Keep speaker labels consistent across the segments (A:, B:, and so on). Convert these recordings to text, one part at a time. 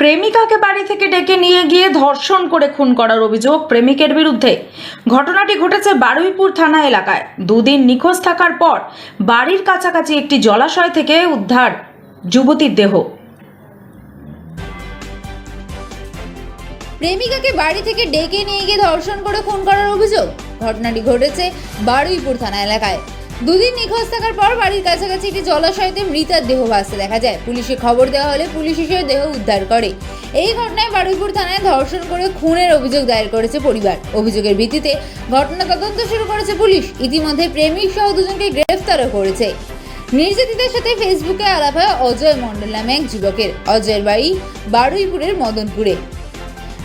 A: প্রেমিকাকে বাড়ি থেকে ডেকে নিয়ে গিয়ে ধর্ষণ করে খুন করার অভিযোগ প্রেমিকের বিরুদ্ধে। ঘটনাটি ঘটেছে বারুইপুর থানা এলাকায়। দুদিন নিখোঁজ থাকার পর বাড়ির কাছাকাছি একটি জলাশয় থেকে উদ্ধার যুবতীর দেহ।
B: প্রেমিকাকে বাড়ি থেকে ডেকে নিয়ে গিয়ে ধর্ষণ করে খুন করার অভিযোগ। ঘটনাটি ঘটেছে বারুইপুর থানা এলাকায়। দুদিন নিখোঁজ থাকার পর বাড়ির কাছাকাছি একটি জলাশয়তে মৃতার দেহ ভাসতে দেখা যায়। পুলিশে খবর দেওয়া হলে পুলিশ এসে দেহ উদ্ধার করে। এই ঘটনায় বারুইপুর থানায় ধর্ষণ করে খুনের অভিযোগ দায়ের করেছে পরিবার। অভিযোগের ভিত্তিতে ঘটনা তদন্ত শুরু করেছে পুলিশ। ইতিমধ্যে প্রেমিক সহ দুজনকে গ্রেফতারও করেছে। নির্যাতিতার সাথে ফেসবুকে আলাপ হয় অজয় মণ্ডল নামে এক যুবকের। অজয়ের বাড়ি বারুইপুরের মদনপুরে।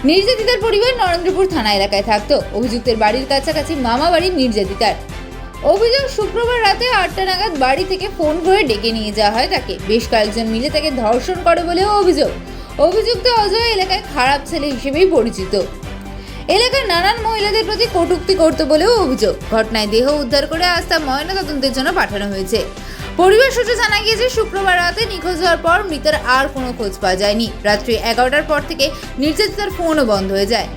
B: নির্যাতিতার পরিবার নরেন্দ্রপুর থানা এলাকায় থাকতো। অভিযুক্তের বাড়ির কাছাকাছি মামা বাড়ি নির্যাতিতার। অভিযোগ, শুক্রবার রাতে আটটা নাগাদ বাড়ি থেকে ফোন করে ডেকে নিয়ে যাওয়া হয় তাকে। বেশ কয়েকজন মিলে তাকে ধর্ষণ করে বলেও অভিযোগ। অভিযুক্ত অজয় এলাকায় খারাপ ছেলে হিসেবেই পরিচিত। এলাকার নানান মহিলাদের প্রতি কটূক্তি করত বলেও অভিযোগ। ঘটনায় দেহ উদ্ধার করে আজ তা ময়নাতদন্তের জন্য পাঠানো হয়েছে। পরিবার সূত্রে জানা গিয়েছে, শুক্রবার রাতে নিখোঁজ হওয়ার পর মৃতের আর কোনো খোঁজ পাওয়া যায়নি। রাত্রি এগারোটার পর থেকে নির্যাতিতার ফোনও বন্ধ হয়ে যায়।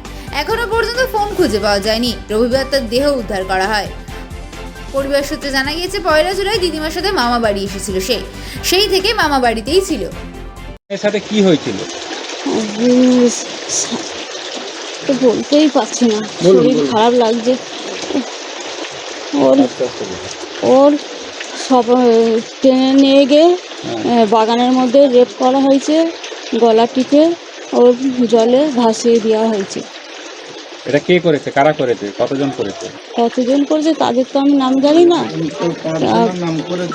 B: এখনও পর্যন্ত ফোন খুঁজে পাওয়া যায়নি। রবিবার তার দেহ উদ্ধার করা হয়। পরিবার সূত্রে জানা গিয়েছে পয়লা জুলাই দিদিমার সাথে মামা বাড়ি এসেছিল সে। সেই থেকে মামা বাড়িতেই ছিল।
C: এর সাথে কি হয়েছিল?
D: উম, সা- তো বলতেই পারছি না।
C: বলুন,
D: শরীর
C: বলুন।
D: খারাপ লাগছে। ওর ওর সব আহ, টেনে নিয়ে গিয়ে আহ, বাগানের মধ্যে রেপ করা হয়েছে গলা টিপে ওর জলে ভাসিয়ে দেওয়া হয়েছে।
C: এটা কে করেছে? কারা করেছে? কতজন করেছে?
D: কতজন করেছে তাদের তো আমি নাম জানি না।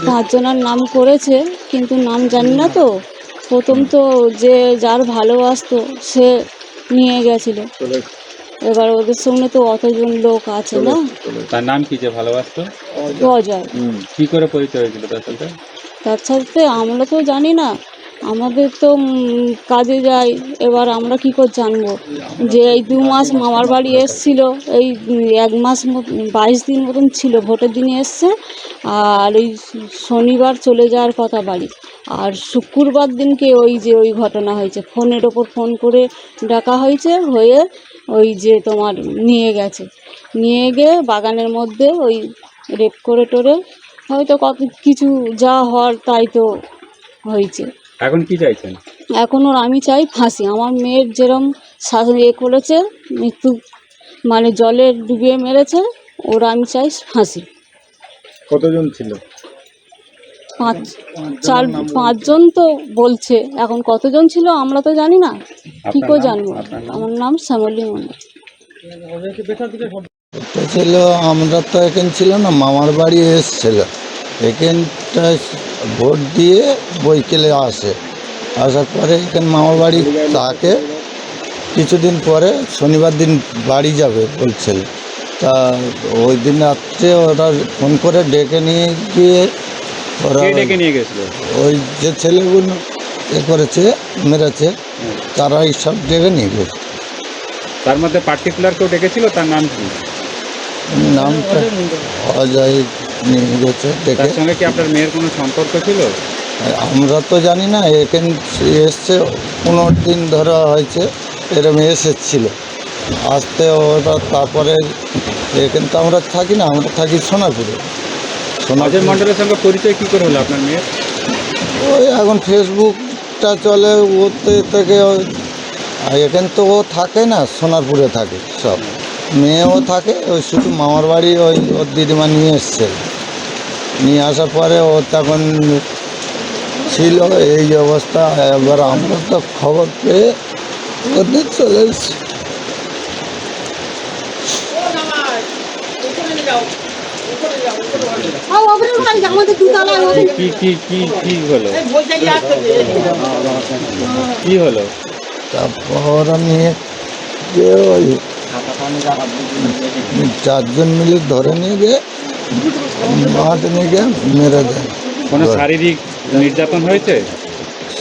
D: পাঁচজনের নাম করেছে কিন্তু নাম জানি না তো। প্রথম তো যে যার ভালোবাসতো সে নিয়ে গেছিল। এবার ওদের সঙ্গে তো অতজন লোক আছে না?
C: তার নাম কি যে ভালোবাসতো?
D: অজয়।
C: কি করে পরিচয় হয়েছিল তার সাথে?
D: তার সাথে আমরা তো জানি না। আমাদের তো কাজে যাই। এবার আমরা কি করে জানব? যে এই দু মাস মামার বাড়ি এসছিল, এই এক মাস বাইশ দিন মতন ছিল, ভোটের দিনে এসছে। আর এই শনিবার চলে যাওয়ার কথা বাড়ি। আর শুক্রবার দিনকে ওই যে ওই ঘটনা হয়েছে, ফোনের ওপর ফোন করে ডাকা হয়েছে, হয়ে ওই যে তোমার নিয়ে গেছে। নিয়ে গিয়ে বাগানের মধ্যে ওই রেপ করে টোরে, হয়তো কত কিছু যা হওয়ার তাই তো হয়েছে।
C: এখন কি চাইছেন?
D: এখন ওর আমি চাই ফাঁসি। আমার মেয়ের যেরম শাসন এ করেছে মৃত্যু মানে জলে ডুবিয়ে মেরেছে ওর আমি চাই ফাঁসি।
C: কতজন ছিল?
D: পাঁচ চার পাঁচজন তো বলছে। এখন কতজন ছিল আমরা তো জানি না। কী করে জানব?
C: আপনার
D: আমার নাম শ্যামলী মন্ডল
E: ছিল আমরা তো এখানে ছিল না মামার বাড়ি এসছিল। এখানটা ভোট দিয়ে বৈকেলে আসে। আসার পরে এখানে মামার বাড়ি থাকে। কিছুদিন পরে শনিবার দিন বাড়ি যাবে বলছিল তা ওই দিন রাত্রে ওরা ফোন করে ডেকে নিয়ে গিয়ে ওরা
C: ডেকে নিয়ে গেছিল?
E: ওই যে ছেলেগুলো এ করেছে মেরেছে তারাই সব ডেকে নিয়ে গেছে।
C: তার মধ্যে পার্টিকুলার কেউ ডেকেছিল? তার নাম কি?
E: নামটা অজয় নিয়ে গেছে ডেকে
C: তার সঙ্গে কি আপনার মেয়ের কোনো সম্পর্ক ছিল?
E: আমরা তো জানি না এখানে এসছে পনেরো দিন ধরা হয়েছে এরম এসেছিল। আসতে ওরা তারপরে এখানে তো আমরা থাকি না আমরা থাকি সোনাপুরে। সোনাপুর
C: মণ্ডলের সঙ্গে পরিচয় কি করে হলো আপনার মেয়ের?
E: ওই এখন ফেসবুকটা চলে ওতে থেকে এখানে তো ও থাকে না সোনারপুরে থাকে সব। মেয়েও থাকে ওই শুধু মামার বাড়ি ওই ওর দিদিমা নিয়ে এসছে। নিয়ে আসার পরে ও তখন ছিল এই অবস্থা। এবার আমরা তো খবর পেয়ে ওদের চলে এসছি।
C: কি কি কি কি হলো? কি হলো?
E: তারপর আমি ওই চারজন মিলে ধরে নিয়ে গিয়ে মাঠে নিয়ে মেরে দেয়।
C: কোনো শারীরিক নির্যাতন হয়েছে?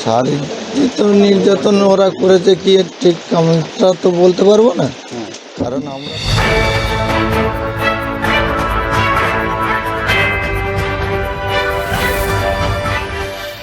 E: শারীরিক তো নির্যাতন ওরা করেছে কি ঠিক আমরা তো বলতে পারব না। কারণ আমরা